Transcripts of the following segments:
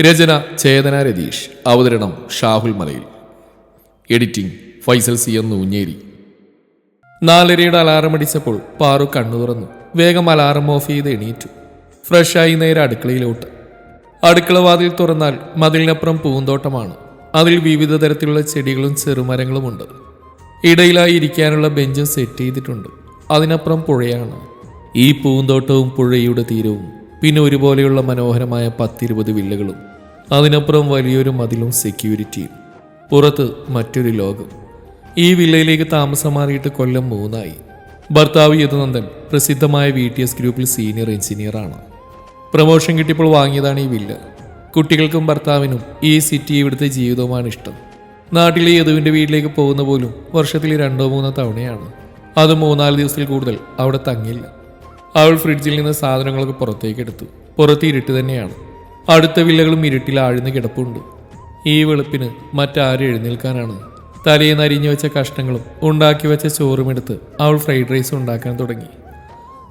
രചന ചേതന രതീഷ്. അവതരണം Shahul Malayil. Editing Faisal C M Noonjeri. നാലരയുടെ alarm അടിച്ചപ്പോൾ പാറു കണ്ണു തുറന്നു. വേഗം അലാറം ഓഫ് ചെയ്ത് എണീറ്റു. ഫ്രഷായി നേരെ അടുക്കളയിലോട്ട്. അടുക്കള വാതിൽ തുറന്നാൽ മതിലിനപ്പുറം പൂന്തോട്ടമാണ്. അതിൽ വിവിധ തരത്തിലുള്ള ചെടികളും ചെറുമരങ്ങളുമുണ്ട്. ഇടയിലായി ഇരിക്കാനുള്ള ബെഞ്ചും സെറ്റ് ചെയ്തിട്ടുണ്ട്. അതിനപ്പുറം പുഴയാണ്. ഈ പൂന്തോട്ടവും പുഴയുടെ തീരവും പിന്നെ ഒരുപോലെയുള്ള മനോഹരമായ പത്തിരുപത് വില്ലകളും അതിനപ്പുറം വലിയൊരു മതിലും സെക്യൂരിറ്റിയും പുറത്ത് മറ്റൊരു ലോകം. ഈ വില്ലയിലേക്ക് താമസം മാറിയിട്ട് കൊല്ലം മൂന്നായി. ഭർത്താവ് യദുനന്ദൻ പ്രസിദ്ധമായ വി ടി എസ് ഗ്രൂപ്പിൽ സീനിയർ എഞ്ചിനീയറാണ് പ്രമോഷൻ കിട്ടിയപ്പോൾ വാങ്ങിയതാണ് ഈ വില്ല. കുട്ടികൾക്കും ഭർത്താവിനും ഈ സിറ്റി ഇവിടുത്തെ ജീവിതവുമാണ് ഇഷ്ടം. നാട്ടിലെ യദുവിന്റെ വീട്ടിലേക്ക് പോകുന്ന പോലും വർഷത്തിൽ രണ്ടോ മൂന്നോ തവണയാണ്. അത് മൂന്നാൽ ദിവസത്തിൽ കൂടുതൽ അവിടെ തങ്ങില്ല. അവൾ ഫ്രിഡ്ജിൽ നിന്ന് സാധനങ്ങളൊക്കെ പുറത്തേക്ക് എടുത്തു. പുറത്ത് ഇരുട്ട് തന്നെയാണ്. അടുത്ത വില്ലകളും ഇരുട്ടിൽ ആഴ്ന്ന് കിടപ്പുണ്ട്. ഈ വെളുപ്പിന് മറ്റാരും എഴുന്നേൽക്കാനാണ്. തലയിൽ നരിഞ്ഞു വെച്ച കഷ്ണങ്ങളും ഉണ്ടാക്കി വെച്ച ചോറും എടുത്ത് അവൾ ഫ്രൈഡ് റൈസ് ഉണ്ടാക്കാൻ തുടങ്ങി.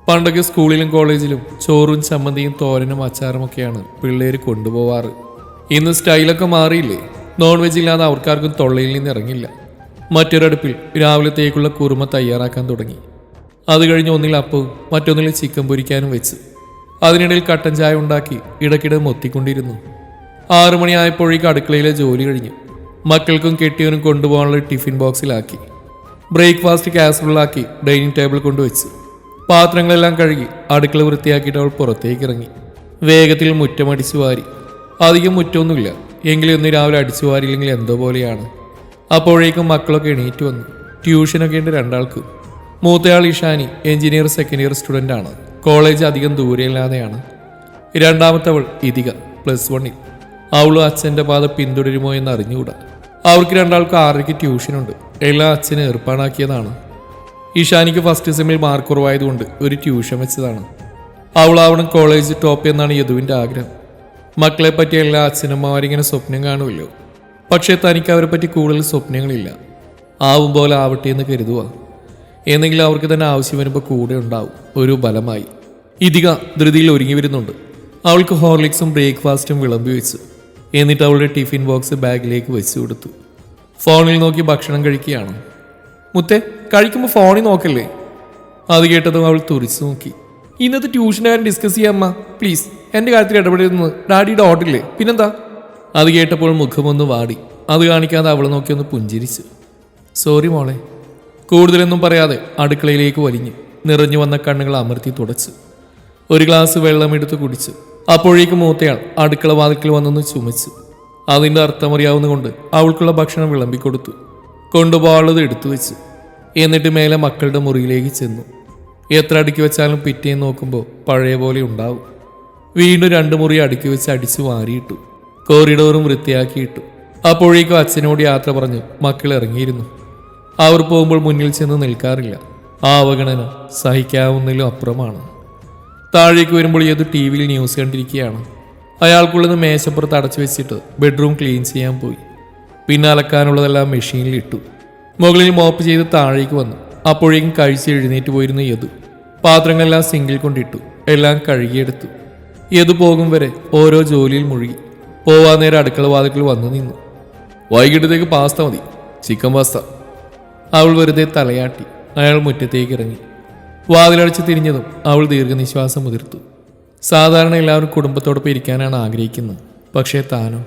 പണ്ടൊക്കെ സ്കൂളിലും കോളേജിലും ചോറും ചമ്മന്തിയും തോരനും അച്ചാറും ഒക്കെയാണ് പിള്ളേർ കൊണ്ടുപോവാറ്. ഇന്ന് സ്റ്റൈലൊക്കെ മാറിയില്ലേ? നോൺ വെജ് ഇല്ലാതെ അവർക്കാർക്കും തൊള്ളയിൽ നിന്ന് ഇറങ്ങില്ല. മറ്റൊരടുപ്പിൽ രാവിലത്തേക്കുള്ള കുറുമ തയ്യാറാക്കാൻ തുടങ്ങി. അത് കഴിഞ്ഞ് ഒന്നിൽ അപ്പവും മറ്റൊന്നിൽ ചിക്കൻ പൊരിക്കാനും വെച്ച്. അതിനിടയിൽ കട്ടൻ ചായ ഉണ്ടാക്കി ഇടയ്ക്കിടെ മൊത്തിക്കൊണ്ടിരുന്നു. ആറു മണിയായപ്പോഴേക്ക് അടുക്കളയിലെ ജോലി കഴിഞ്ഞു. മക്കൾക്കും കെട്ടിയവനും കൊണ്ടുപോകാനുള്ള ടിഫിൻ ബോക്സിലാക്കി. ബ്രേക്ക്ഫാസ്റ്റ് കാസറോളാക്കി ഡൈനിങ് ടേബിൾ കൊണ്ടുവച്ചു. പാത്രങ്ങളെല്ലാം കഴുകി അടുക്കള വൃത്തിയാക്കിയിട്ട് അവൾ പുറത്തേക്ക് ഇറങ്ങി. വേഗത്തിൽ മുറ്റമടിച്ചു വാരി. അധികം മുറ്റമൊന്നുമില്ല. എങ്കിലും ഇന്ന് രാവിലെ അടിച്ചു വാരിയില്ലെങ്കിൽ എന്തോ പോലെയാണ്. അപ്പോഴേക്കും മക്കളൊക്കെ എണീറ്റ് വന്നു. ട്യൂഷനൊക്കെ ഉണ്ട് രണ്ടാൾക്കും. മൂത്തയാൾ Ishani engineer second year student ആണ് കോളേജ് അധികം ദൂരെയില്ലാതെയാണ്. രണ്ടാമത്തവൾ ഇതിക പ്ലസ് വണ്ണിൽ. അവളും അച്ഛന്റെ പാത പിന്തുടരുമോ എന്ന് അറിഞ്ഞുകൂടാ അവർക്ക് രണ്ടാൾക്കും ആറരയ്ക്ക് ട്യൂഷനുണ്ട്. എല്ലാം അച്ഛന് ഏർപ്പാടാക്കിയതാണ്. ഇഷാനിക്ക് ഫസ്റ്റ് സെമ്മിൽ മാർക്ക് കുറവായതുകൊണ്ട് ഒരു ട്യൂഷൻ വെച്ചതാണ്. അവളാവണം കോളേജ് ടോപ്പ് എന്നാണ് യദുവിന്റെ ആഗ്രഹം. മക്കളെ പറ്റി എല്ലാ അച്ഛനമ്മമാരിങ്ങനെ സ്വപ്നം കാണുമല്ലോ. പക്ഷേ തനിക്ക് അവരെ പറ്റി കൂടുതൽ സ്വപ്നങ്ങളില്ല. ആവും പോലെ ആവട്ടെ എന്ന് കരുതുക എന്നെങ്കിലും അവർക്ക് തന്നെ ആവശ്യം വരുമ്പോൾ കൂടെ ഉണ്ടാവും. ഒരു ബലമായി. ഇതിക ധൃതിയിൽ ഒരുങ്ങി വരുന്നുണ്ട്. അവൾക്ക് ഹോർലിക്സും ബ്രേക്ക്ഫാസ്റ്റും വിളമ്പി വെച്ചു. എന്നിട്ട് അവളുടെ ടിഫിൻ ബോക്സ് ബാഗിലേക്ക് വെച്ചു കൊടുത്തു. ഫോണിൽ നോക്കി ഭക്ഷണം കഴിക്കുകയാണ്. മുത്തേ കഴിക്കുമ്പോൾ ഫോണിൽ നോക്കല്ലേ? അത് കേട്ടതും അവൾ തുറിച്ചു നോക്കി. ഇന്നത്തെ ട്യൂഷനുകാരൻ ഡിസ്കസ് ചെയ്യാം പ്ലീസ് എന്റെ കാര്യത്തിൽ ഇടപെടുന്നത് ഡാഡിയുടെ ഓർഡറില്ലേ? പിന്നെന്താ? അത് കേട്ടപ്പോൾ മുഖമൊന്ന് വാടി. അത് കാണിക്കാതെ അവളെ നോക്കി ഒന്ന് പുഞ്ചിരിച്ചു. സോറി മോളെ. കൂടുതലൊന്നും പറയാതെ അടുക്കളയിലേക്ക് വലിഞ്ഞ് നിറഞ്ഞു വന്ന കണ്ണുകൾ അമർത്തി തുടച്ച്. ഒരു ഗ്ലാസ് വെള്ളം എടുത്ത് കുടിച്ചു അപ്പോഴേക്കും മൂത്തയാൾ അടുക്കള വാതിൽക്കൽ വന്നൊന്ന് ചുമച്ച്. അതിന്റെ അർത്ഥമറിയാവുന്നതുകൊണ്ട് അവൾക്കുള്ള ഭക്ഷണം വിളമ്പിക്കൊടുത്തു. കൊണ്ടുപോകാനുള്ളത് എടുത്തു വെച്ച്. എന്നിട്ട് മേലെ മക്കളുടെ മുറിയിലേക്ക് ചെന്നു. എത്ര അടുക്കി വെച്ചാലും പിറ്റേന്ന് നോക്കുമ്പോൾ പഴയ പോലെ ഉണ്ടാവും. വീണ്ടും രണ്ട് മുറി അടുക്കി വെച്ച് അടിച്ചു വാരിയിട്ടു. കോറിഡോറും വൃത്തിയാക്കിയിട്ടു. അപ്പോഴേക്കും അച്ഛനോട് യാത്ര പറഞ്ഞ് മക്കൾ ഇറങ്ങിയിരുന്നു. അവർ പോകുമ്പോൾ മുന്നിൽ ചെന്ന് നിൽക്കാറില്ല. ആ അവഗണന സഹിക്കാവുന്നതിലും അപ്പുറമാണ്. താഴേക്ക് വരുമ്പോൾ ഏത് ടി വിയിൽ ന്യൂസ് കണ്ടിരിക്കുകയാണ്. അയാൾക്കുള്ളത് മേശപ്പുറത്ത് അടച്ചു വെച്ചിട്ട് ബെഡ്റൂം ക്ലീൻ ചെയ്യാൻ പോയി. പിന്നെ അലക്കാനുള്ളതെല്ലാം മെഷീനിൽ ഇട്ടു. മുകളിൽ മോപ്പ് ചെയ്ത് താഴേക്ക് വന്നു. അപ്പോഴേക്കും കഴിച്ച് എഴുന്നേറ്റ് പോയിരുന്ന യദു. പാത്രങ്ങളെല്ലാം സിങ്കിൽ കൊണ്ടിട്ടു. എല്ലാം കഴുകിയെടുത്തു. യദു പോകും വരെ ഓരോ ജോലിയിൽ മുഴുകി. പോവാൻ നേരം അടുക്കള വാതിക്കൽ വന്നു നിന്നു. വൈകിട്ടത്തേക്ക് പാസ്ത മതി. Chicken pasta. അവൾ വെറുതെ തലയാട്ടി. അയാൾ മുറ്റത്തേക്ക് ഇറങ്ങി. വാതിലടച്ച് തിരിഞ്ഞതും അവൾ ദീർഘനിശ്വാസം മുതിർത്തു. സാധാരണ എല്ലാവരും കുടുംബത്തോടൊപ്പം ഇരിക്കാനാണ് ആഗ്രഹിക്കുന്നത്. പക്ഷേ താനോ?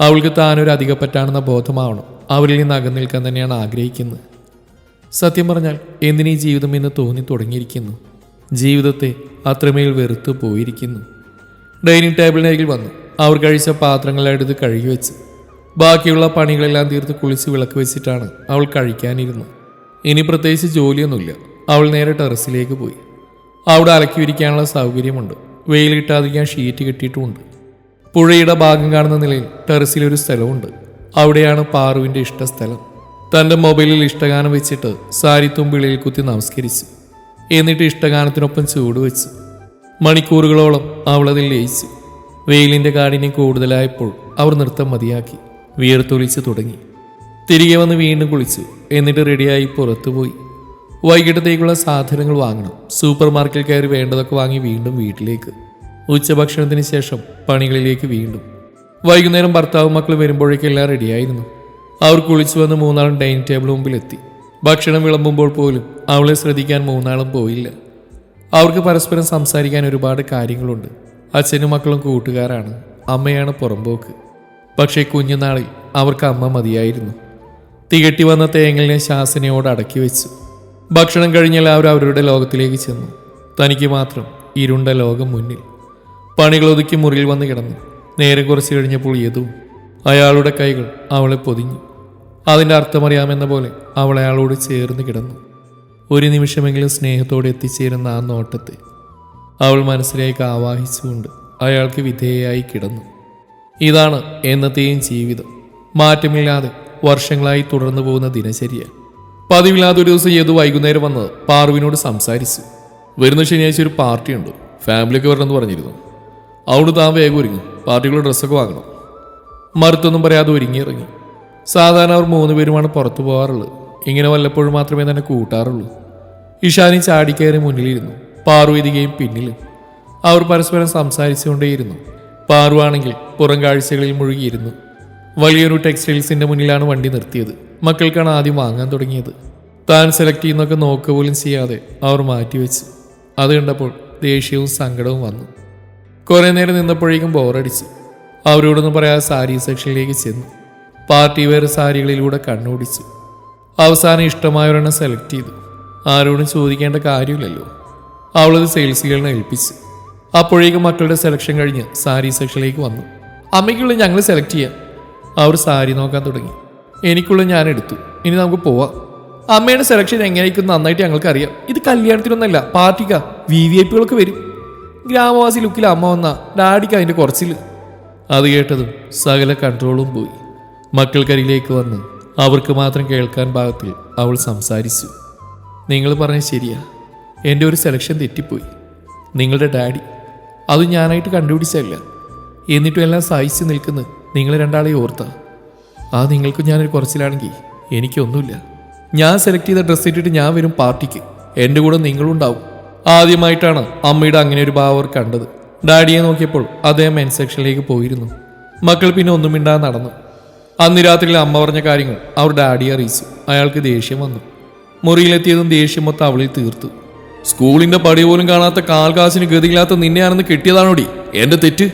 അവൾക്ക് താനൊരു അധികപ്പറ്റാണെന്ന ബോധമാവണം അവരിൽ നിന്ന് അകന്നിൽക്കാൻ തന്നെയാണ് ആഗ്രഹിക്കുന്നത്. സത്യം പറഞ്ഞാൽ എന്തിനീ ജീവിതം എന്ന് തോന്നി തുടങ്ങിയിരിക്കുന്നു? ജീവിതത്തെ അത്രമേൽ വെറുത്തു പോയിരിക്കുന്നു. ഡൈനിങ് ടേബിളിനരികിൽ വന്നു. അവർ കഴിച്ച പാത്രങ്ങളെടുത്ത് കഴുകി വെച്ച്. ബാക്കിയുള്ള പണികളെല്ലാം തീർത്ത് കുളിച്ച് വിളക്ക് വെച്ചിട്ടാണ് അവൾ കഴിക്കാനിരുന്നത്. ഇനി പ്രത്യേകിച്ച് ജോലിയൊന്നുമില്ല. അവൾ നേരെ ടെറസിലേക്ക് പോയി. അവിടെ അലക്കി വിരിക്കാനുള്ള സൗകര്യമുണ്ട്. വെയിൽ കിട്ടാതിരിക്കാൻ ഷീറ്റ് കിട്ടിയിട്ടുമുണ്ട്. പുഴയുടെ ഭാഗം കാണുന്ന നിലയിൽ ടെറസിലൊരു സ്ഥലമുണ്ട് അവിടെയാണ് പാറുവിന്റെ ഇഷ്ടസ്ഥലം. തന്റെ മൊബൈലിൽ ഇഷ്ടഗാനം വെച്ചിട്ട് സാരിത്തുമ്പിളിയിൽ കുത്തി നമസ്കരിച്ചു. എന്നിട്ട് ഇഷ്ടഗാനത്തിനൊപ്പം ചൂട് വെച്ചു. മണിക്കൂറുകളോളം അവളതിൽ ലയിച്ചു. വെയിലിന്റെ കാഠിന്യം കൂടുതലായപ്പോൾ അവർ നൃത്തം മതിയാക്കി. വിയർത്തൊലിച്ച് തുടങ്ങി. തിരികെ വന്ന് വീണ്ടും കുളിച്ചു. എന്നിട്ട് റെഡിയായി പുറത്തുപോയി വൈകിട്ടത്തേക്കുള്ള സാധനങ്ങൾ വാങ്ങണം. സൂപ്പർ മാർക്കറ്റിൽ കയറി വേണ്ടതൊക്കെ വാങ്ങി വീണ്ടും വീട്ടിലേക്ക്. ഉച്ചഭക്ഷണത്തിന് ശേഷം പണികളിലേക്ക് വീണ്ടും. വൈകുന്നേരം ഭർത്താവും മക്കൾ വരുമ്പോഴേക്കും എല്ലാം റെഡിയായിരുന്നു. അവർ കുളിച്ചു വന്ന് മൂന്നാളും ഡൈനിങ് ടേബിൾ മുമ്പിലെത്തി ഭക്ഷണം വിളമ്പുമ്പോൾ പോലും അവളെ ശ്രദ്ധിക്കാൻ മൂന്നാളും പോയില്ല. അവർക്ക് പരസ്പരം സംസാരിക്കാൻ ഒരുപാട് കാര്യങ്ങളുണ്ട്. അച്ഛനും മക്കളും കൂട്ടുകാരാണ്. അമ്മയാണ് പുറമ്പോക്ക് പക്ഷേ കുഞ്ഞുനാളിൽ അവർക്ക് അമ്മ മതിയായിരുന്നു. തികട്ടി വന്ന തേങ്ങലിനെ ശാസനയോട് അടക്കി വെച്ചു. ഭക്ഷണം കഴിഞ്ഞാൽ എല്ലാവരും അവരുടെ ലോകത്തിലേക്ക് ചെന്നു. തനിക്ക് മാത്രം ഇരുണ്ട ലോകം മുന്നിൽ. പണികൾ ഒതുക്കി മുറിയിൽ വന്ന് കിടന്നു. നേരം കുറച്ച് കഴിഞ്ഞപ്പോൾ യദു അയാളുടെ കൈകൾ അവളെ പൊതിഞ്ഞു. അതിന്റെ അർത്ഥമറിയാമെന്ന പോലെ അവൾ അയാളോട് ചേർന്ന് കിടന്നു. ഒരു നിമിഷമെങ്കിലും സ്നേഹത്തോടെ എത്തിച്ചേരുന്ന ആ നോട്ടത്തെ അവൾ മനസ്സിലേക്ക് ആവാഹിച്ചുകൊണ്ട് അയാൾക്ക് വിധേയയായി കിടന്നു. ഇതാണ് എന്നത്തെയും ജീവിതം. മാറ്റമില്ലാതെ വർഷങ്ങളായി തുടർന്നു പോകുന്ന ദിനചര്യ. പതിവില്ലാതെ ഒരു ദിവസം യദു വൈകുന്നേരം വന്ന് പാർവിനോട് സംസാരിച്ചു. വരുന്ന ശനിയാഴ്ച ഒരു പാർട്ടിയുണ്ട്. ഫാമിലിയൊക്കെ വരണമെന്ന് പറഞ്ഞിരുന്നു. അവിടെ താൻ വേഗം ഒരുങ്ങി. പാർട്ടികളുടെ ഡ്രസ്സൊക്കെ വാങ്ങണം. മറുത്തൊന്നും പറയാതെ ഒരുങ്ങിയിറങ്ങി. സാധാരണ അവർ മൂന്ന് പേരുമാണ് പുറത്തു പോകാറുള്ളത്. ഇങ്ങനെ വല്ലപ്പോഴും മാത്രമേ തന്നെ കൂട്ടാറുള്ളൂ. ഇഷാനി ചാടിക്കയറി മുന്നിലിരുന്നു. പാർവതികയും പിന്നിലും. അവർ പരസ്പരം സംസാരിച്ചുകൊണ്ടേയിരുന്നു. പാറു ആണെങ്കിൽ പുറം കാഴ്ചകളിൽ മുഴുകിയിരുന്നു. വലിയൊരു ടെക്സ്റ്റൈൽസിന്റെ മുന്നിലാണ് വണ്ടി നിർത്തിയത്. മക്കൾക്കാണ് ആദ്യം വാങ്ങാൻ തുടങ്ങിയത്. താൻ സെലക്ട് ചെയ്യുന്നൊക്കെ നോക്കുക പോലും ചെയ്യാതെ അവർ മാറ്റിവെച്ചു. അത് കണ്ടപ്പോൾ ദേഷ്യവും സങ്കടവും വന്നു. കുറേ നേരം നിന്നപ്പോഴേക്കും ബോറടിച്ചു. അവരോടൊന്നും പറയാതെ സാരി സെക്ഷനിലേക്ക് ചെന്നു. പാർട്ടി വേറെ സാരികളിലൂടെ കണ്ണോടിച്ചു. അവസാനം ഇഷ്ടമായവരെണ്ണം സെലക്ട് ചെയ്തു. ആരോടും ചോദിക്കേണ്ട കാര്യമില്ലല്ലോ. അവളത് സെയിൽസുകളിനെ ഏൽപ്പിച്ചു. അപ്പോഴേക്കും മക്കളുടെ സെലക്ഷൻ കഴിഞ്ഞ് സാരി സെക്ഷനിലേക്ക് വന്നു. അമ്മയ്ക്കുള്ള ഞങ്ങൾ സെലക്ട് ചെയ്യാം അവർ സാരി നോക്കാൻ തുടങ്ങി. എനിക്കുള്ള ഞാൻ എടുത്തു. ഇനി നമുക്ക് പോവാം. അമ്മയുടെ സെലക്ഷൻ എങ്ങനെയൊക്കെ നന്നായിട്ട് ഞങ്ങൾക്കറിയാം. ഇത് കല്യാണത്തിനൊന്നല്ല പാർട്ടിക്കാ വി വി ഐ പികളൊക്കെ വരും. ഗ്രാമവാസി ലുക്കിൽ അമ്മ വന്ന ഡാഡിക്ക് അതിന്റെ കുറച്ചിൽ അത് കേട്ടതും സകല കൺട്രോളും പോയി. മക്കൾക്കരികിലേക്ക് വന്ന് അവർക്ക് മാത്രം കേൾക്കാൻ ഭാഗത്തിൽ അവൾ സംസാരിച്ചു. നിങ്ങൾ പറഞ്ഞ ശരിയാ. എന്റെ ഒരു സെലക്ഷൻ തെറ്റിപ്പോയി. നിങ്ങളുടെ ഡാഡി അത് ഞാനായിട്ട് കണ്ടുപിടിച്ചല്ല എന്നിട്ടും എല്ലാം സഹിച്ച് നിൽക്കുന്ന നിങ്ങൾ രണ്ടാളെ ഓർത്താ. ആ നിങ്ങൾക്ക് ഞാനൊരു കുറച്ചിലാണെങ്കിൽ എനിക്കൊന്നുമില്ല. ഞാൻ സെലക്ട് ചെയ്ത ഡ്രസ്സ് ഇട്ടിട്ട് ഞാൻ വരും പാർട്ടിക്ക്. എന്റെ കൂടെ നിങ്ങളുണ്ടാവും ആദ്യമായിട്ടാണ് അമ്മയുടെ അങ്ങനെ ഒരു ഭാവം അവർ കണ്ടത്. ഡാഡിയെ നോക്കിയപ്പോൾ അദ്ദേഹം മെൻ സെക്ഷനിലേക്ക് പോയിരുന്നു. മക്കൾ പിന്നെ ഒന്നും മിണ്ടാതെ നടന്നു. അന്ന് രാത്രിയിൽ അമ്മ പറഞ്ഞ കാര്യങ്ങൾ അവർ ഡാഡിയെ അറിയിച്ചു. അയാൾക്ക് ദേഷ്യം വന്നു. മുറിയിലെത്തിയതും ദേഷ്യം മൊത്തം അവളിൽ തീർത്തു. സ്കൂളിന്റെ പടി പോലും കാണാത്ത കാൽകാശിന് ഗതിയില്ലാത്ത നിന്നെയാണെന്ന് കിട്ടിയതാണോടി? എന്റെ തെറ്റ്?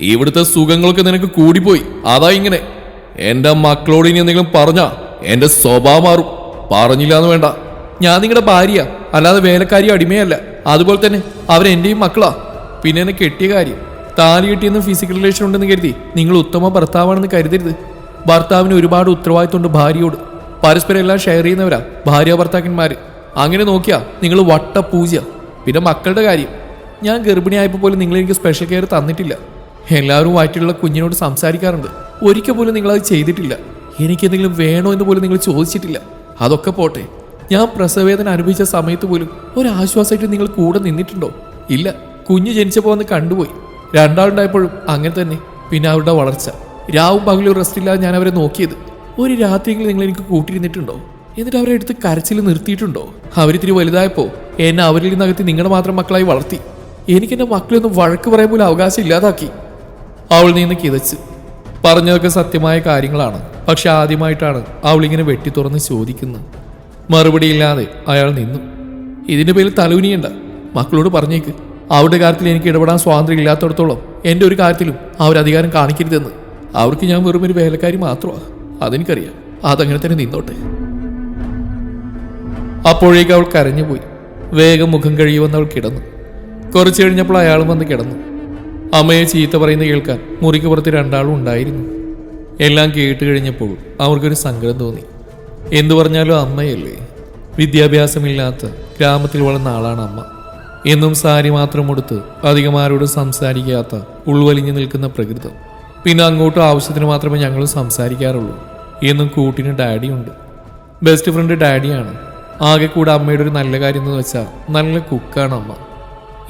ഇവിടുത്തെ സുഖങ്ങളൊക്കെ നിനക്ക് കൂടിപ്പോയി. അതാ ഇങ്ങനെ. എന്റെ മക്കളോട് ഇനി എന്തെങ്കിലും പറഞ്ഞാ എന്റെ സ്വഭാവം മാറും. പറഞ്ഞില്ല എന്ന് വേണ്ട. ഞാൻ നിങ്ങളുടെ ഭാര്യ അല്ലാതെ വേലക്കാരി അടിമയല്ല. അതുപോലെ തന്നെ അവരെന്റെയും മക്കളാ. പിന്നെ എന്നെ കെട്ടിയ കാര്യം. താലി കെട്ടിയെന്ന് ഫിസിക്കൽ റിലേഷൻ ഉണ്ടെന്ന് കരുതി നിങ്ങൾ ഉത്തമ ഭർത്താവാണെന്ന് കരുതരുത്. ഭർത്താവിന് ഒരുപാട് ഉത്തരവാദിത്തമുണ്ട് ഭാര്യയോട്. പരസ്പരം എല്ലാം ഷെയർ ചെയ്യുന്നവരാ. ഭാര്യ ഭർത്താക്കന്മാര്. അങ്ങനെ നോക്കിയാ നിങ്ങൾ വട്ട പൂജ പിന്നെ മക്കളുടെ കാര്യം. ഞാൻ ഗർഭിണിയായപ്പോൾ പോലും നിങ്ങൾ എനിക്ക് സ്പെഷ്യൽ കെയർ തന്നിട്ടില്ല. എല്ലാവരും വയറ്റിലുള്ള കുഞ്ഞിനോട് സംസാരിക്കാറുണ്ട്. ഒരിക്കൽ പോലും നിങ്ങൾ അത് ചെയ്തിട്ടില്ല. എനിക്ക് എന്തെങ്കിലും വേണോ എന്ന് പോലും നിങ്ങൾ ചോദിച്ചിട്ടില്ല. അതൊക്കെ പോട്ടെ. ഞാൻ പ്രസവേദന അനുഭവിച്ച സമയത്ത് പോലും ഒരാശ്വാസമായിട്ട് നിങ്ങൾ കൂടെ നിന്നിട്ടുണ്ടോ? ഇല്ല. കുഞ്ഞ് ജനിച്ചപ്പോൾ വന്ന് കണ്ടുപോയി. രണ്ടാളുണ്ടായപ്പോഴും അങ്ങനെ തന്നെ. പിന്നെ അവരുടെ വളർച്ച. രാവും പകലും റെസ്റ്റ് ഇല്ലാതെ ഞാൻ അവരെ നോക്കിയത്. ഒരു രാത്രിയെങ്കിലും നിങ്ങൾ എനിക്ക് കൂട്ടിയിരുന്നിട്ടുണ്ടോ എന്നിട്ട് അവരെ എടുത്ത് കരച്ചിൽ നിർത്തിയിട്ടുണ്ടോ? അവരിത്തിരി വലുതായപ്പോൾ എന്നെ അവരിൽ നിന്നകത്തി നിങ്ങളുടെ മാത്രം മക്കളായി വളർത്തി. എനിക്ക് എന്റെ മക്കളൊന്നും വഴക്ക് പറയാൻ പോലും അവകാശം ഇല്ലാതാക്കി. അവൾ നിന്ന് കിതച്ച്. പറഞ്ഞതൊക്കെ സത്യമായ കാര്യങ്ങളാണ്. പക്ഷെ ആദ്യമായിട്ടാണ് അവൾ ഇങ്ങനെ വെട്ടി തുറന്ന് ചോദിക്കുന്നത്. മറുപടിയില്ലാതെ അയാൾ നിന്നു. ഇതിന്റെ പേരിൽ തലൂനിയണ്ട മക്കളോട് പറഞ്ഞേക്ക്. അവരുടെ കാര്യത്തിൽ എനിക്ക് ഇടപെടാൻ സ്വാതന്ത്ര്യം ഇല്ലാത്തടത്തോളം എന്റെ ഒരു കാര്യത്തിലും അവർ അധികാരം കാണിക്കരുതെന്ന്. അവർക്ക് ഞാൻ വെറും ഒരു വേലക്കാരി മാത്രമാണ് അതെനിക്കറിയാം. അതങ്ങനെ തന്നെ നിന്നോട്ടെ. അപ്പോഴേക്ക് അവൾ കരഞ്ഞുപോയി. വേഗം മുഖം കഴിയുമെന്ന് അവൾ കിടന്നു. കുറച്ചു കഴിഞ്ഞപ്പോൾ അയാളും വന്ന് കിടന്നു. അമ്മയെ ചീത്ത പറയുന്ന കേൾക്കാൻ മുറിക്ക് പുറത്ത് രണ്ടാളും ഉണ്ടായിരുന്നു. എല്ലാം കേട്ട് കഴിഞ്ഞപ്പോൾ അവർക്കൊരു സങ്കടം തോന്നി. എന്തു പറഞ്ഞാലും അമ്മയല്ലേ? വിദ്യാഭ്യാസമില്ലാത്ത ഗ്രാമത്തിൽ വളർന്ന ആളാണ് അമ്മ. എന്നും സാരി മാത്രം ഉടുത്ത് അധികം ആരോടും സംസാരിക്കാത്ത ഉൾവലിഞ്ഞു നിൽക്കുന്ന പ്രകൃതം. പിന്നെ അങ്ങോട്ടും ആവശ്യത്തിന് മാത്രമേ ഞങ്ങൾ സംസാരിക്കാറുള്ളൂ. എന്നും കൂട്ടിന് ഡാഡിയുണ്ട്. Best friend ഡാഡിയാണ്. ആകെ കൂടെ അമ്മയുടെ ഒരു നല്ല കാര്യം എന്ന് വെച്ചാൽ നല്ല കുക്കാണ് അമ്മ.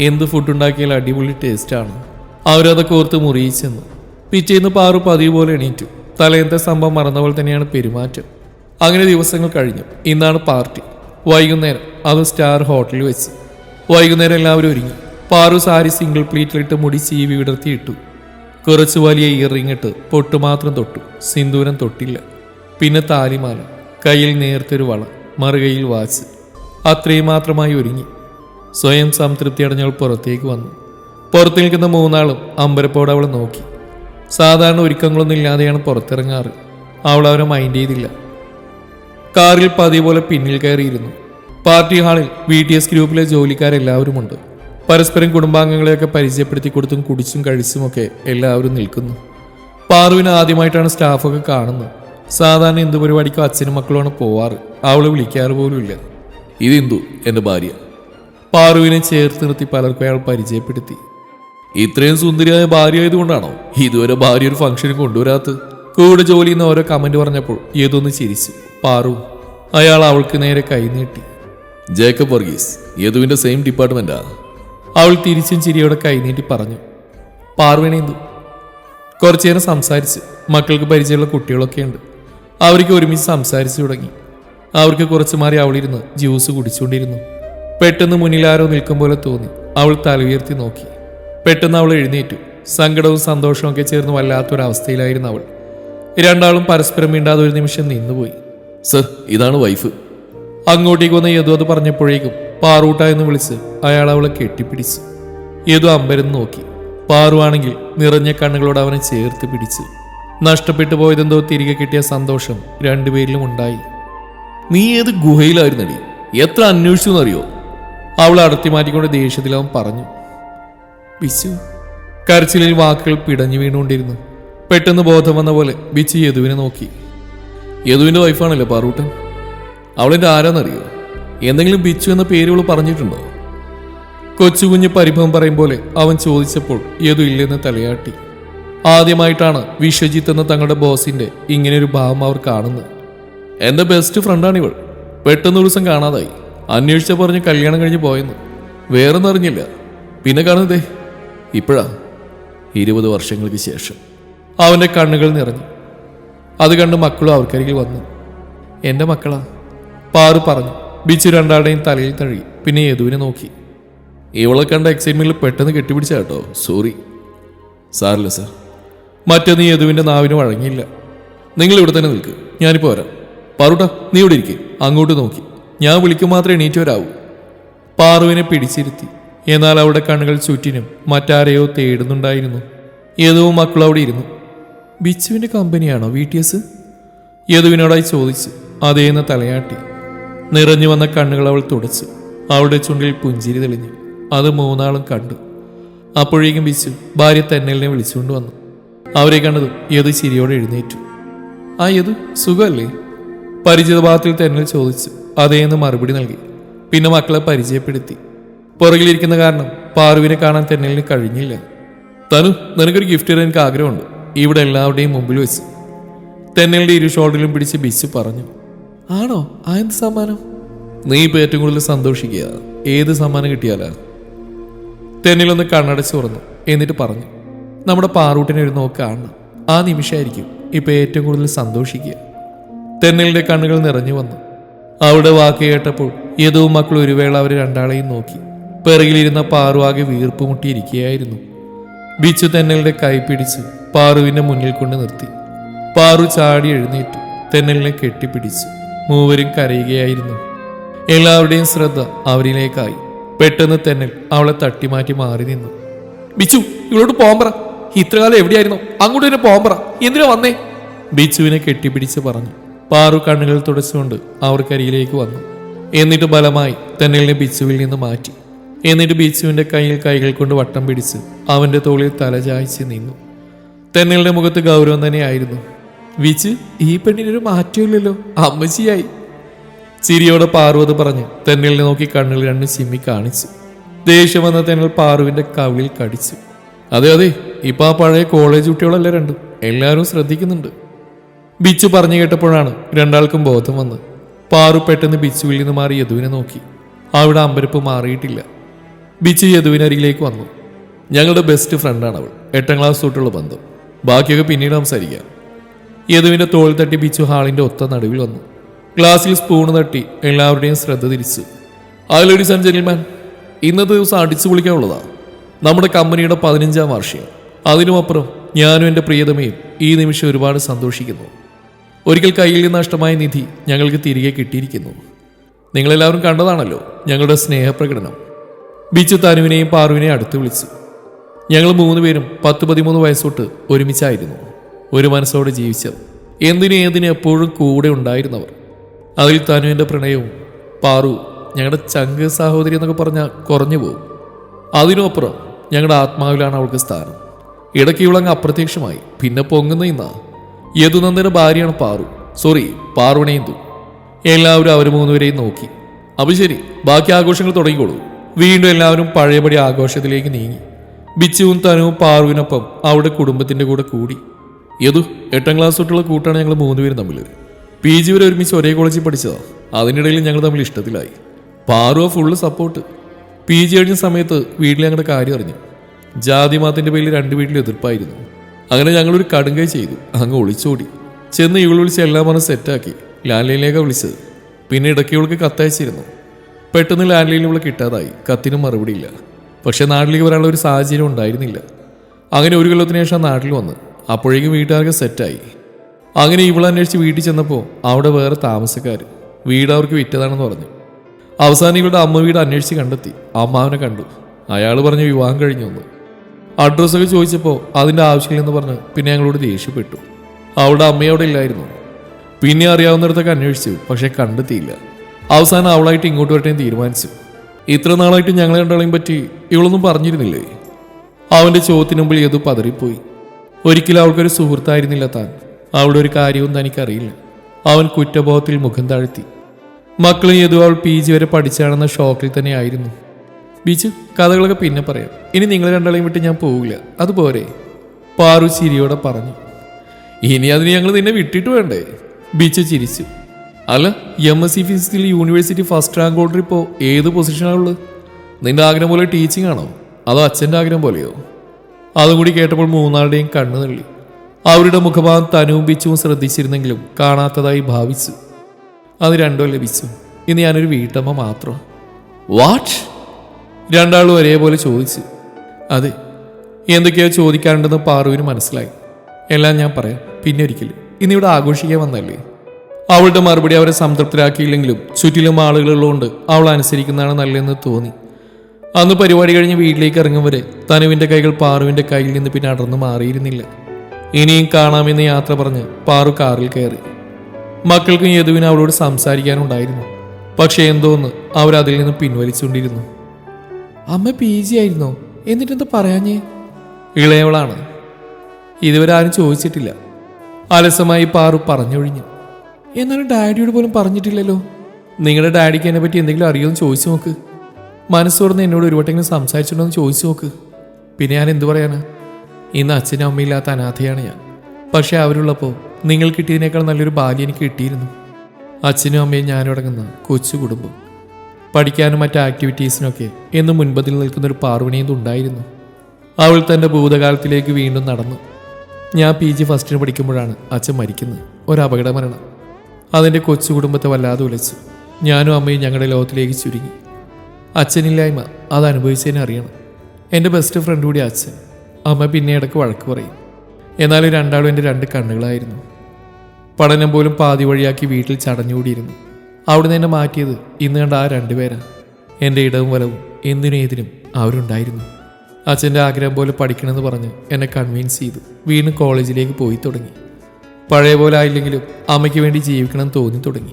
എന്ത് ഫുഡ് ഉണ്ടാക്കിയാലും അടിപൊളി ടേസ്റ്റാണ് അവരതൊക്കെ ഓർത്ത് മുറിയിച്ചെന്നു പിറ്റേന്ന് പാറു പതിവ് പോലെ എണീറ്റു. തലേന്നത്തെ സംഭവം മറന്ന പോലെ തന്നെയാണ് പെരുമാറ്റം. അങ്ങനെ ദിവസങ്ങൾ കഴിഞ്ഞു. ഇന്നാണ് പാർട്ടി. വൈകുന്നേരം അത് സ്റ്റാർ ഹോട്ടലിൽ വെച്ച്. വൈകുന്നേരം എല്ലാവരും ഒരുങ്ങി. പാറു സാരി സിംഗിൾ പ്ലീറ്റിലിട്ട് മുടി ചീവി വിടർത്തിയിട്ടു കുറച്ച് വലിയ ഇയറിംഗ് ഇട്ട് പൊട്ടുമാത്രം തൊട്ടു. സിന്ദൂരം തൊട്ടില്ല. പിന്നെ താലിമാല. കയ്യിൽ നേരത്തെ ഒരു വള. മറുകയിൽ വാച്ച്. അത്രയും മാത്രമായി ഒരുങ്ങി. സ്വയം സംതൃപ്തി അടഞ്ഞവൾ പുറത്തേക്ക് വന്നു. പുറത്തു നിൽക്കുന്ന മൂന്നാളും അമ്പരപ്പോടെ അവളെ നോക്കി. സാധാരണ ഒരുക്കങ്ങളൊന്നും ഇല്ലാതെയാണ് പുറത്തിറങ്ങാറ്. അവൾ അവരെ മൈൻഡ് ചെയ്തില്ല. കാറിൽ പതിവ് പോലെ പിന്നിൽ കയറിയിരുന്നു. പാർട്ടി ഹാളിൽ വി ടി എസ് ഗ്രൂപ്പിലെ ജോലിക്കാരെല്ലാവരുമുണ്ട് പരസ്പരം കുടുംബാംഗങ്ങളെയൊക്കെ പരിചയപ്പെടുത്തി കൊടുത്തും കുടിച്ചും കഴിച്ചുമൊക്കെ എല്ലാവരും നിൽക്കുന്നു. പാറുവിന് ആദ്യമായിട്ടാണ് സ്റ്റാഫൊക്കെ കാണുന്നത്. സാധാരണ എന്ത് പരിപാടിക്കും അച്ഛനും മക്കളുമാണ് പോവാറ്. അവൾ വിളിക്കാറ് പോലുമില്ല ഇത് ഇന്ദു എന്റെ ഭാര്യ. പാറുവിനെ ചേർത്ത് നിർത്തി പലർക്കും അയാൾ പരിചയപ്പെടുത്തി. ഇത്രയും സുന്ദരിയായ ഭാര്യ ആയതുകൊണ്ടാണോ? ഇതുവരെ ഭാര്യ ഒരു ഫംഗ്ഷനും കൊണ്ടുവരാത്തത്. കൂടെ ജോലി ചെയ്യുന്ന ഓരോ കമന്റ് പറഞ്ഞപ്പോൾ ഏതൊന്ന് ചിരിച്ചു. പാറു അയാൾ അവൾക്ക് നേരെ കൈനീട്ടി ജേക്കബ് വർഗീസ് യദുവിന്റെ സെയിം ഡിപ്പാർട്ട്മെന്റാ അവൾ തിരിച്ചും ചിരിയോടെ കൈനീട്ടി പറഞ്ഞു. പാർവണേന്തു കുറച്ചു നേരം സംസാരിച്ച് മക്കൾക്ക് പരിചയമുള്ള കുട്ടികളൊക്കെ ഉണ്ട്. അവർക്ക് ഒരുമിച്ച് സംസാരിച്ചു തുടങ്ങി. അവർക്ക് കുറച്ചു മാറി അവളിരുന്ന് ജ്യൂസ് കുടിച്ചുകൊണ്ടിരുന്നു. പെട്ടെന്ന് മുന്നിൽ ആരോ നിൽക്കും പോലെ തോന്നി. അവൾ തല ഉയർത്തി നോക്കി. പെട്ടെന്ന് അവൾ എഴുന്നേറ്റു. സങ്കടവും സന്തോഷവും ഒക്കെ ചേർന്ന് വല്ലാത്തൊരവസ്ഥയിലായിരുന്നു അവൾ. രണ്ടാളും പരസ്പരം മിണ്ടാതെ ഒരു നിമിഷം നിന്നുപോയി. സർ ഇതാണ് വൈഫ്. അങ്ങോട്ടേക്ക് വന്ന യദു അത് പറഞ്ഞപ്പോഴേക്കും പാറൂട്ട എന്ന് വിളിച്ച് അയാൾ അവളെ കെട്ടിപ്പിടിച്ചു. യദു അമ്പരം നോക്കി. പാറുവാണെങ്കിൽ നിറഞ്ഞ കണ്ണുകളോട് അവനെ ചേർത്ത് പിടിച്ചു. നഷ്ടപ്പെട്ടു പോയതെന്തോ തിരികെ കിട്ടിയ സന്തോഷം രണ്ടുപേരിലും ഉണ്ടായി. നീ ഏത് ഗുഹയിലായിരുന്നടി? എത്ര അന്വേഷിച്ചു എന്നറിയോ? അവൾ അടർത്തി മാറ്റിക്കൊണ്ട് ദേഷ്യത്തിൽ അവൻ പറഞ്ഞു. ബിച്ചു കരച്ചിലിൽ വാക്കുകൾ പിടഞ്ഞു വീണുകൊണ്ടിരുന്നു. പെട്ടെന്ന് ബോധം വന്ന പോലെ ബിച്ചു യദുവിനെ നോക്കി. യദുവിന്റെ വൈഫാണല്ലേ പാറൂട്ടൻ? അവളെന്റെ ആരാന്നറിയോ? എന്തെങ്കിലും ബിച്ചു എന്ന പേര് അവൾ പറഞ്ഞിട്ടുണ്ടോ? കൊച്ചുകുഞ്ഞ് പരിഭവം പറയും പോലെ അവൻ ചോദിച്ചപ്പോൾ യദു ഇല്ലെന്ന് തലയാട്ടി. ആദ്യമായിട്ടാണ് വിശ്വജിത്ത് എന്ന തങ്ങളുടെ ബോസിന്റെ ഇങ്ങനെ ഒരു ഭാവം അവർ കാണുന്നത്. എന്റെ ബെസ്റ്റ് ഫ്രണ്ടാണ് ഇവൾ. പെട്ടെന്ന് ദിവസം കാണാതായി. അന്വേഷിച്ച പറഞ്ഞ് കല്യാണം കഴിഞ്ഞ് പോയെന്ന്. വേറൊന്നും അറിഞ്ഞില്ല. പിന്നെ കാണുന്നതേ ഇപ്പോഴാ. ഇരുപത് വർഷങ്ങൾക്ക് ശേഷം. അവന്റെ കണ്ണുകൾ നിറഞ്ഞു. അത് കണ്ട് മക്കളും അവർക്കരികിൽ വന്നു. എന്റെ മക്കളാ പാറു പറഞ്ഞു. ബിച്ചു രണ്ടാളുടെയും തലയിൽ തഴുകി. പിന്നെ യദുവിനെ നോക്കി. ഇവളെ കണ്ട എക്സൈറ്റ്മെന്റിൽ പെട്ടെന്ന് കെട്ടിപ്പിടിച്ചാട്ടോ സോറി സാറില്ല സാർ. മറ്റൊന്ന് യദുവിന്റെ നാവിന് വഴങ്ങിയില്ല. നിങ്ങൾ ഇവിടെ തന്നെ നിൽക്ക്. ഞാനിപ്പോൾ വരാം. പാറുട്ട നീ ഇവിടെ ഇരിക്കേ. അങ്ങോട്ട് നോക്കി. ഞാൻ വിളിക്കും മാത്രമേ എണീറ്റ് വരാവൂ പാറുവിനെ പിടിച്ചിരുത്തി. എന്നാൽ അവിടെ കണ്ണുകൾ ചുറ്റിനും മറ്റാരെയോ തേടുന്നുണ്ടായിരുന്നു. യദുവും മക്കളും അവിടെ ഇരുന്നു. ബിച്ചുവിന്റെ കമ്പനിയാണോ വി ടി എസ്? യദുവിനോടായി ചോദിച്ചു അതേന്ന് തലയാട്ടി. നിറഞ്ഞു വന്ന കണ്ണുകൾ അവൾ തുടച്ചു. അവളുടെ ചുണ്ടിൽ പുഞ്ചിരി തെളിഞ്ഞു. അത് മൂന്നാളും കണ്ടു. അപ്പോഴേക്കും ബിച്ചു ഭാര്യ തെന്നലിനെ വിളിച്ചുകൊണ്ട് വന്നു. അവരെ കണ്ടതും യദു ചിരിയോടെ എഴുന്നേറ്റു. ആ യദു സുഖമല്ലേ? പരിചിത ഭാഗത്തിൽ തെന്നൽ ചോദിച്ചു അതേന്ന് മറുപടി നൽകി. പിന്നെ മക്കളെ പരിചയപ്പെടുത്തി. പുറകിലിരിക്കുന്ന കാരണം പാറുവിനെ കാണാൻ തെന്നലിന് കഴിഞ്ഞില്ല. തനു നിനക്കൊരു ഗിഫ്റ്റ് തരാൻ എനിക്ക് ആഗ്രഹമുണ്ട്. ഇവിടെ എല്ലാവരുടെയും മുമ്പിൽ വെച്ച്. തെന്നലിന്റെ ഇരു ഷോൾഡറിലും പിടിച്ച് ബിസ് പറഞ്ഞു. ആണോ? ആ എന്ത് സമ്മാനം? നീ ഇപ്പൊ ഏറ്റവും കൂടുതൽ സന്തോഷിക്കുക. ഏത് സമ്മാനം കിട്ടിയാലാ? തെന്നിലൊന്ന് കണ്ണടച്ച് തുറന്നു. എന്നിട്ട് പറഞ്ഞു. നമ്മുടെ പാറൂട്ടിനെ ഒരു നോക്ക് കാണണം. ആ നിമിഷമായിരിക്കും ഇപ്പൊ ഏറ്റവും കൂടുതൽ സന്തോഷിക്കുക. തെന്നലിന്റെ കണ്ണുകൾ നിറഞ്ഞു വന്നു. അവിടെ വാക്ക് കേട്ടപ്പോൾ യദവും മക്കൾ ഒരു വേള അവർ രണ്ടാളെയും നോക്കി. പിറകിലിരുന്ന പാറു ആകെ വീർപ്പ് മുട്ടിയിരിക്കുകയായിരുന്നു ബിച്ചു തെന്നലിന്റെ കൈ പിടിച്ച് പാറുവിന്റെ മുന്നിൽ കൊണ്ട് നിർത്തി. പാറു ചാടി എഴുന്നേറ്റു. തെന്നലിനെ കെട്ടിപ്പിടിച്ചു മൂവരും കരയുകയായിരുന്നു. എല്ലാവരുടെയും ശ്രദ്ധ അവരിലേക്കായി. പെട്ടെന്ന് തെന്നൽ അവളെ തട്ടിമാറ്റി മാറി നിന്നു. ബിച്ചു ഇവളോട് പോകാൻ ഇത്രകാലം എവിടെയായിരുന്നു? അങ്ങോട്ട് തന്നെ പോകാൻ പറ. എന്തിനാ വന്നേ? ബിച്ചുവിനെ കെട്ടിപ്പിടിച്ച് പറഞ്ഞു. പാറു കണ്ണുകൾ തുടച്ചുകൊണ്ട് അവർക്കരികിലേക്ക് വന്നു. എന്നിട്ട് ബലമായി തെന്നലിനെ ബിച്ചുവിൽ നിന്ന് മാറ്റി. എന്നിട്ട് ബിച്ചുവിന്റെ കയ്യിൽ കൈകൾ കൊണ്ട് വട്ടം പിടിച്ച് അവന്റെ തോളിൽ തലചായ്ച്ച് നിന്നു. തെന്നലിന്റെ മുഖത്ത് ഗൗരവം തന്നെയായിരുന്നു. വിച്ച് ഈ പെണ്ണിനൊരു മാറ്റമില്ലല്ലോ. അമ്മച്ചിയായി. ചിരിയോടെ പാർവത് പറഞ്ഞ് തെന്നലിനെ നോക്കി കണ്ണുകൾ രണ്ട് ചിമ്മി കാണിച്ചു. ദേഷ്യം വന്ന തെന്നൽ പാറുവിന്റെ കവിളിൽ കടിച്ചു. അതെ അതെ ഇപ്പൊ ആ പഴയ കോളേജ് കുട്ടികളല്ലേ രണ്ടും? എല്ലാവരും ശ്രദ്ധിക്കുന്നുണ്ട്. ബിച്ചു പറഞ്ഞു കേട്ടപ്പോഴാണ് രണ്ടാൾക്കും ബോധം വന്ന്. പാറു പെട്ടെന്ന് ബിച്ചുവിൽ നിന്ന് മാറി യദുവിനെ നോക്കി. അവിടെ അമ്പരപ്പ് മാറിയിട്ടില്ല. ബിച്ചു യദുവിനരികിലേക്ക് വന്നു. ഞങ്ങളുടെ ബെസ്റ്റ് ഫ്രണ്ടാണ് അവൾ. എട്ടാം ക്ലാസ് തൊട്ടുള്ള ബന്ധം. ബാക്കിയൊക്കെ പിന്നീട് സംസാരിക്കാം. യദുവിന്റെ തോൾ തട്ടി ബിച്ചു ഹാളിന്റെ ഒത്ത നടുവിൽ വന്നു. ഗ്ലാസ്സിൽ സ്പൂണ് തട്ടി എല്ലാവരുടെയും ശ്രദ്ധ തിരിച്ചു. ആൻഡ് ജെന്റിൽമാൻ ഇന്നത്തെ ദിവസം അടിച്ചു പൊളിക്കാനുള്ളതാണ് നമ്മുടെ കമ്പനിയുടെ പതിനഞ്ചാം വാർഷികം. അതിനുമപ്പുറം ഞാനും എന്റെ പ്രിയതമയും ഈ നിമിഷം ഒരുപാട് സന്തോഷിക്കുന്നു. ഒരിക്കൽ കയ്യിൽ നിന്ന് നഷ്ടമായ നിധി ഞങ്ങൾക്ക് തിരികെ കിട്ടിയിരിക്കുന്നു. നിങ്ങളെല്ലാവരും കണ്ടതാണല്ലോ ഞങ്ങളുടെ സ്നേഹപ്രകടനം. ബിച്ചു തനുവിനെയും പാറുവിനെയും അടുത്ത് വിളിച്ചു. ഞങ്ങൾ മൂന്നുപേരും പത്ത് പതിമൂന്ന് വയസ്സോട്ട് ഒരുമിച്ചായിരുന്നു. ഒരു മനസ്സോടെ ജീവിച്ചവർ എന്തിനും ഏതിനും എപ്പോഴും കൂടെ ഉണ്ടായിരുന്നവർ. അതിൽ തനുവിന്റെ പ്രണയവും പാറു ഞങ്ങളുടെ ചങ്ക് സഹോദരി എന്നൊക്കെ പറഞ്ഞാൽ കുറഞ്ഞു പോകും. അതിനുമപ്പുറം ഞങ്ങളുടെ ആത്മാവിലാണ് അവൾക്ക് സ്ഥാനം. ഇടയ്ക്ക് ഇവളങ്ങ് അപ്രത്യക്ഷമായി. പിന്നെ പൊങ്ങുന്ന ഇന്ന. യദുനന്ദന്റെ ഭാര്യയാണ് പാറു. സോറി പാറുവിനെന്തു എല്ലാവരും അവർ മൂന്നുപേരെയും നോക്കി. അപ്പൊ ശരി ബാക്കി ആഘോഷങ്ങൾ തുടങ്ങിക്കോളൂ. വീണ്ടും എല്ലാവരും പഴയപടി ആഘോഷത്തിലേക്ക് നീങ്ങി. ബിച്ചുവും തനുവും പാറുവിനൊപ്പം അവരുടെ കുടുംബത്തിന്റെ കൂടെ കൂടി. യദു എട്ടാം ക്ലാസ് തൊട്ടുള്ള കൂട്ടാണ് ഞങ്ങൾ മൂന്നുപേരും തമ്മിൽ പി ജി വരെ ഒരുമിച്ച് ഒരേ കോളേജിൽ പഠിച്ചതാ. അതിനിടയിൽ ഞങ്ങൾ തമ്മിൽ ഇഷ്ടത്തിലായി. പാറുവ ഫുള്ള് സപ്പോർട്ട് പി ജി കഴിഞ്ഞ സമയത്ത് വീട്ടിൽ ഞങ്ങളുടെ കാര്യം അറിഞ്ഞു. ജാതി മാത്തിന്റെ പേരിൽ രണ്ട് വീട്ടിലും എതിർപ്പായിരുന്നു. അങ്ങനെ ഞങ്ങളൊരു കടുങ്കൈ ചെയ്തു. അങ്ങ് ഒളിച്ചോടി. ചെന്ന് ഇവൾ വിളിച്ച് എല്ലാം പറഞ്ഞ് സെറ്റാക്കി. ലാൻഡ്ലൈനിലേക്കാണ് വിളിച്ചത്. പിന്നെ ഇടയ്ക്ക് ഇവൾക്ക് കത്തയച്ചിരുന്നു. പെട്ടെന്ന് ലാൻഡ്ലൈനിൽ ഇവളെ കിട്ടാതായി. കത്തിനും മറുപടിയില്ല പക്ഷേ നാട്ടിലേക്ക് വരാനുള്ള ഒരു സാഹചര്യം ഉണ്ടായിരുന്നില്ല. അങ്ങനെ ഒരു കൊല്ലത്തിന് ശേഷം നാട്ടിൽ വന്ന്. അപ്പോഴേക്കും വീട്ടുകാർക്ക് സെറ്റായി. അങ്ങനെ ഇവൾ അന്വേഷിച്ച് വീട്ടിൽ ചെന്നപ്പോൾ അവിടെ വേറെ താമസക്കാർ വീട് അവർക്ക് വിറ്റതാണെന്ന് പറഞ്ഞു. അവസാനം ഇവളുടെ അമ്മ വീട് അന്വേഷിച്ച് കണ്ടെത്തി. അമ്മാവനെ കണ്ടു. അയാൾ പറഞ്ഞു വിവാഹം കഴിഞ്ഞു എന്ന് അഡ്രസ്സൊക്കെ ചോദിച്ചപ്പോൾ അതിന്റെ ആവശ്യമില്ലെന്ന് പറഞ്ഞ് പിന്നെ ഞങ്ങളോട് ദേഷ്യപ്പെട്ടു. അവളുടെ അമ്മയോടെ ഇല്ലായിരുന്നു. പിന്നെ അറിയാവുന്നിടത്തൊക്കെ അന്വേഷിച്ചു പക്ഷേ കണ്ടെത്തിയില്ല. അവസാനം അവളായിട്ട് ഇങ്ങോട്ട് വരട്ടെ തീരുമാനിച്ചു. ഇത്ര നാളായിട്ട് ഞങ്ങളെ രണ്ടാളെയും പറ്റി ഇവളൊന്നും പറഞ്ഞിരുന്നില്ലേ? അവന്റെ ചോദ്യത്തിന് മുമ്പിൽ ഏതോ പതറിപ്പോയി. ഒരിക്കലും അവൾക്കൊരു സുഹൃത്തായിരുന്നില്ല താൻ. അവളുടെ ഒരു കാര്യവും തനിക്കറിയില്ല. അവൻ കുറ്റബോധത്തിൽ മുഖം താഴ്ത്തി. മക്കളും ഏതു അവൾ പി ജി വരെ പഠിച്ചാണെന്ന ഷോക്കിൽ തന്നെയായിരുന്നു ബിജു കഥകളൊക്കെ പിന്നെ പറയാം. ഇനി നിങ്ങൾ രണ്ടാളെയും വിട്ട് ഞാൻ പോവില്ല. അതുപോരെ പാറു ചിരിയോടെ പറഞ്ഞു. ഇനി അതിന് ഞങ്ങൾ നിന്നെ വിട്ടിട്ട് വേണ്ടേ? ബീച്ച് ചിരിച്ചു. അല്ല എം എസ് സി ഫിസിക്സിൽ യൂണിവേഴ്സിറ്റി ഫസ്റ്റ് റാങ്ക് ഹോൾഡർ ഇപ്പോൾ ഏത് പൊസിഷനാണുള്ളത് നിന്റെ ആഗ്രഹം പോലെ ടീച്ചിങ് ആണോ? അതോ അച്ഛന്റെ ആഗ്രഹം പോലെയോ? അതും കൂടി കേട്ടപ്പോൾ മൂന്നാളുടെയും കണ്ണു തള്ളി അവരുടെ മുഖഭാവം തനുവും ബിച്ചുവും ശ്രദ്ധിച്ചിരുന്നെങ്കിലും കാണാത്തതായി ഭാവിച്ചു. അത് രണ്ടോ ലഭിച്ചു. ഇനി ഞാനൊരു വീട്ടമ്മ മാത്രം. വാട്ട് രണ്ടാളും ഒരേപോലെ ചോദിച്ചു. അതെ എന്തൊക്കെയോ ചോദിക്കാറുണ്ടെന്ന് പാറുവിന് മനസ്സിലായി. എല്ലാം ഞാൻ പറയാം. പിന്നെ ഒരിക്കലും. ഇന്നിവിടെ ആഘോഷിക്കാൻ വന്നല്ലേ അവളുടെ മറുപടി അവരെ സംതൃപ്തരാക്കിയില്ലെങ്കിലും ചുറ്റിലും ആളുകളുള്ളതുകൊണ്ട് അവൾ അനുസരിക്കുന്നതാണ് നല്ലതെന്ന് തോന്നി. അന്ന് പരിപാടി കഴിഞ്ഞ് വീട്ടിലേക്ക് ഇറങ്ങും വരെ തനുവിന്റെ കൈകൾ പാറുവിന്റെ കയ്യിൽ നിന്ന് പിന്നെ അടർന്നു മാറിയിരുന്നില്ല. ഇനിയും കാണാമെന്ന് യാത്ര പറഞ്ഞ് പാറു കാറിൽ കയറി. മക്കൾക്കും യദുവിന് അവളോട് സംസാരിക്കാനുണ്ടായിരുന്നു. പക്ഷേ എന്തോന്ന് അവരതിൽ നിന്ന് പിൻവലിച്ചുകൊണ്ടിരുന്നു. അമ്മ പി ജി ആയിരുന്നോ? എന്നിട്ടെന്താ പറയാഞ്ഞേ? ഇളയവളാണ്. ഇതുവരെ ആരും ചോദിച്ചിട്ടില്ല. അലസമായി പാറു പറഞ്ഞൊഴിഞ്ഞു. എന്നാലും ഡാഡിയോട് പോലും പറഞ്ഞിട്ടില്ലല്ലോ. നിങ്ങളുടെ ഡാഡിക്ക് എന്നെ പറ്റി എന്തെങ്കിലും അറിയുമെന്ന് ചോദിച്ചു നോക്ക്. മനസ്സോർന്ന് എന്നോട് ഒരുവട്ടെങ്കിലും സംസാരിച്ചിട്ടുണ്ടോ എന്ന് ചോദിച്ചു നോക്ക്. പിന്നെ ഞാൻ എന്തു പറയാനാ? ഇന്ന് അച്ഛനും അമ്മയില്ലാത്ത അനാഥയാണ് ഞാൻ. പക്ഷെ അവരുള്ളപ്പോൾ നിങ്ങൾ കിട്ടിയതിനേക്കാൾ നല്ലൊരു ബാല്യം എനിക്ക് കിട്ടിയിരുന്നു. അച്ഛനും അമ്മയും ഞാനടങ്ങുന്ന കൊച്ചു കുടുംബം. പഠിക്കാനും മറ്റ് ആക്ടിവിറ്റീസിനൊക്കെ എന്ന് മുൻപതിൽ നിൽക്കുന്ന ഒരു പാർവണിയും ഉണ്ടായിരുന്നു? അവൾ തന്റെ ഭൂതകാലത്തിലേക്ക് വീണ്ടും നടന്നു. ഞാൻ പി ജി ഫസ്റ്റിന് പഠിക്കുമ്പോഴാണ് അച്ഛൻ മരിക്കുന്നത്. ഒരു അപകട മരണം. അതിന്റെ കൊച്ചു കുടുംബത്തെ വല്ലാതെ ഉലച്ചു. ഞാനും അമ്മയും ഞങ്ങളുടെ ലോകത്തിലേക്ക് ചുരുങ്ങി. അച്ഛനില്ലായ്മ അത് അനുഭവിച്ചതിനെ അറിയണം. എന്റെ ബെസ്റ്റ് ഫ്രണ്ട് കൂടി അച്ഛൻ. അമ്മ പിന്നെ ഇടയ്ക്ക് വഴക്ക് പറയും. എന്നാലും രണ്ടാളും എന്റെ രണ്ട് കണ്ണുകളായിരുന്നു. പഠനം പോലും പാതി വഴിയാക്കി വീട്ടിൽ ചടഞ്ഞുകൂടിയിരുന്നു. അവിടുന്ന് എന്നെ മാറ്റിയത് ഇന്ന് കണ്ട ആ രണ്ടുപേരാ എന്റെ ഇടവും വലവും എന്തിനും ഏതിനും അവരുണ്ടായിരുന്നു. അച്ഛന്റെ ആഗ്രഹം പോലെ പഠിക്കണമെന്ന് പറഞ്ഞ് എന്നെ കൺവിൻസ് ചെയ്തു. വീണ്ടും കോളേജിലേക്ക് പോയി തുടങ്ങി. പഴയ പോലെ ആയില്ലെങ്കിലും അമ്മയ്ക്ക് വേണ്ടി ജീവിക്കണം തോന്നി തുടങ്ങി.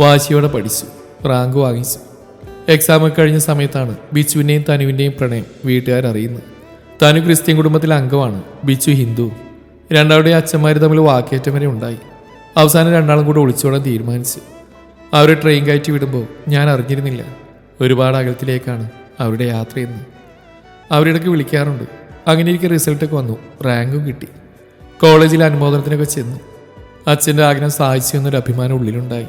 വാശിയോടെ പഠിച്ചു റാങ്ക് വാങ്ങിച്ചു. എക്സാം കഴിഞ്ഞ സമയത്താണ് ബിച്ചുവിന്റെയും തനുവിന്റെയും പ്രണയം വീട്ടുകാരറിയുന്നത് തനു ക്രിസ്ത്യൻ കുടുംബത്തിലെ അംഗമാണ് ബിച്ചു ഹിന്ദു. രണ്ടാളുടെയും അച്ഛന്മാർ തമ്മിൽ വാക്കേറ്റം വരെ ഉണ്ടായി. അവസാനം രണ്ടാളും കൂടെ ഒളിച്ചോടാൻ തീരുമാനിച്ചു. അവരെ ട്രെയിൻ കയറ്റി വിടുമ്പോൾ ഞാൻ അറിഞ്ഞിരുന്നില്ല. ഒരുപാട് അകലത്തിലേക്കാണ് അവരുടെ യാത്രയെന്ന് അവരിടയ്ക്ക് വിളിക്കാറുണ്ട്. അങ്ങനെ എനിക്ക് റിസൾട്ടൊക്കെ വന്നു. റാങ്കും കിട്ടി. കോളേജിൽ അനുമോദനത്തിനൊക്കെ ചെന്നു. അച്ഛന്റെ ആഗ്രഹം സാധിച്ചു എന്നൊരു അഭിമാനം ഉള്ളിലുണ്ടായി.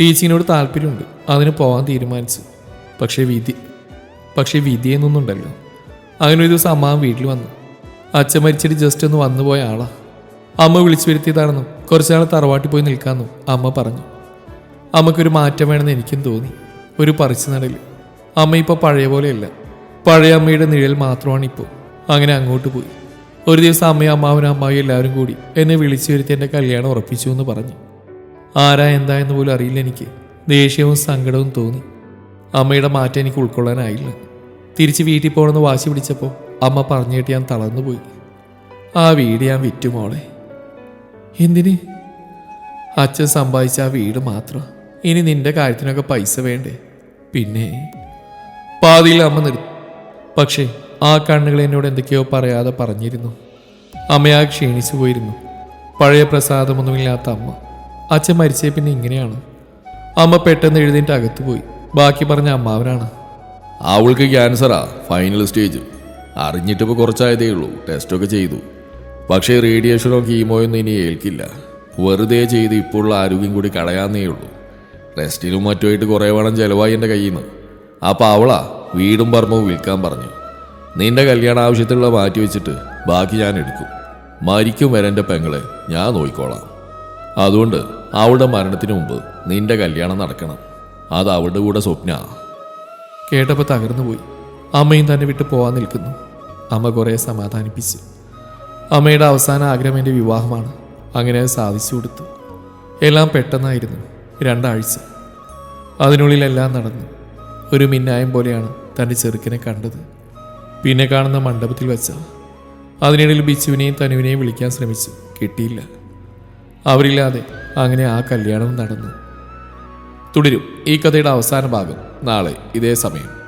ടീച്ചിങ്ങിനോട് താല്പര്യമുണ്ട്. അതിന് പോകാൻ തീരുമാനിച്ചു. പക്ഷേ വിധി പക്ഷേ വിധി എന്നൊന്നുണ്ടല്ലോ അങ്ങനെ ഒരു ദിവസം അമ്മ വീട്ടിൽ വന്നു. അച്ഛൻ മരിച്ചിട്ട് ജസ്റ്റ് ഒന്ന് വന്നുപോയ ആളാ. അമ്മ വിളിച്ചു വരുത്തിയതാണെന്നും കുറച്ചാൾ തറവാട്ടിൽ പോയി നിൽക്കാമെന്നും അമ്മ പറഞ്ഞു. അമ്മയ്ക്കൊരു മാറ്റം വേണമെന്ന് എനിക്കും തോന്നി. ഒരു പറിച്ചു നടൽ അമ്മ ഇപ്പോൾ പഴയ പോലെയല്ല. പഴയ അമ്മയുടെ നിഴൽ മാത്രമാണ് ഇപ്പോൾ അങ്ങനെ അങ്ങോട്ട് പോയി. ഒരു ദിവസം അമ്മയും അമ്മാവനും അമ്മായി എല്ലാവരും കൂടി എന്നെ വിളിച്ചു വരുത്തി എന്റെ കല്യാണം ഉറപ്പിച്ചു എന്ന് പറഞ്ഞു. ആരാ എന്താ എന്ന് പോലും അറിയില്ല എനിക്ക്. ദേഷ്യവും സങ്കടവും തോന്നി. അമ്മയുടെ മാറ്റം എനിക്ക് ഉൾക്കൊള്ളാനായില്ല. തിരിച്ച് വീട്ടിൽ പോകണമെന്ന് വാശി പിടിച്ചപ്പോൾ അമ്മ പറഞ്ഞിട്ട് ഞാൻ ഞാൻ തളർന്നുപോയി ആ വീട് ഞാൻ വിറ്റു മോളെ. എന്തിന്? അച്ഛൻ സമ്പാദിച്ച ആ വീട് മാത്രം. ഇനി നിന്റെ കാര്യത്തിനൊക്കെ പൈസ വേണ്ടേ? പിന്നെ പാതിയിൽ അമ്മ നിർത്തി പക്ഷേ ആ കണ്ണുകൾ എന്നോട് എന്തൊക്കെയോ പറയാതെ പറഞ്ഞിരുന്നു. അമ്മയാ ക്ഷീണിച്ചു പോയിരുന്നു. പഴയ പ്രസാദമൊന്നുമില്ലാത്ത അമ്മ. അച്ഛൻ മരിച്ചേ പിന്നെ ഇങ്ങനെയാണ്. അമ്മ പെട്ടെന്ന് എഴുതിയിട്ട് അകത്ത് പോയി. ബാക്കി പറഞ്ഞ അമ്മാവനാണ് അവൾക്ക് ക്യാൻസറാ ഫൈനൽ സ്റ്റേജ്. അറിഞ്ഞിട്ടിപ്പോൾ കുറച്ചായതേ ഉള്ളൂ ടെസ്റ്റൊക്കെ ചെയ്തു. പക്ഷേ റേഡിയേഷനോ കീമോയൊന്നും ഇനി ഏൽക്കില്ല. വെറുതെ ചെയ്ത് ഇപ്പോഴുള്ള ആരോഗ്യം കൂടി കളയാന്നേ ഉള്ളൂ. ടെസ്റ്റിനും മറ്റുമായിട്ട് കുറേ വേണം ചിലവായി എന്റെ കയ്യിൽ നിന്ന് അപ്പോൾ അവളാ വീടും പറമ്പും വിൽക്കാൻ പറഞ്ഞു. നിന്റെ കല്യാണ ആവശ്യത്തിലുള്ള മാറ്റി വെച്ചിട്ട് ബാക്കി ഞാൻ എടുക്കും. മരിക്കും വരെ എന്റെ പെങ്ങളെ ഞാൻ നോക്കിക്കോളാം അതുകൊണ്ട് അവളുടെ മരണത്തിന് മുമ്പ് നിന്റെ കല്യാണം നടക്കണം. അത് അവളുടെ കൂടെ സ്വപ്ന. കേട്ടപ്പോൾ തകർന്നു പോയി. അമ്മയും തന്നെ വിട്ട് പോവാൻ നിൽക്കുന്നു. അമ്മ കുറേ സമാധാനിപ്പിച്ചു. അമ്മയുടെ അവസാന ആഗ്രഹം എന്റെ വിവാഹമാണ്. അങ്ങനെ സാധിച്ചു കൊടുത്തു. എല്ലാം പെട്ടെന്നായിരുന്നു. രണ്ടാഴ്ച. അതിനുള്ളിലെല്ലാം നടന്നു. ഒരു മിന്നായം പോലെയാണ് തന്റെ ചെറുക്കനെ കണ്ടത്. പിന്നെ കാണുന്ന മണ്ഡപത്തിൽ വെച്ച. അതിനിടയിൽ ബിച്ചുവിനെയും തനുവിനെയും വിളിക്കാൻ ശ്രമിച്ചു. കിട്ടിയില്ല. അവരില്ലാതെ അങ്ങനെ ആ കല്യാണം നടന്നു. തുടരും. ഈ കഥയുടെ അവസാന ഭാഗം നാളെ ഇതേ സമയം.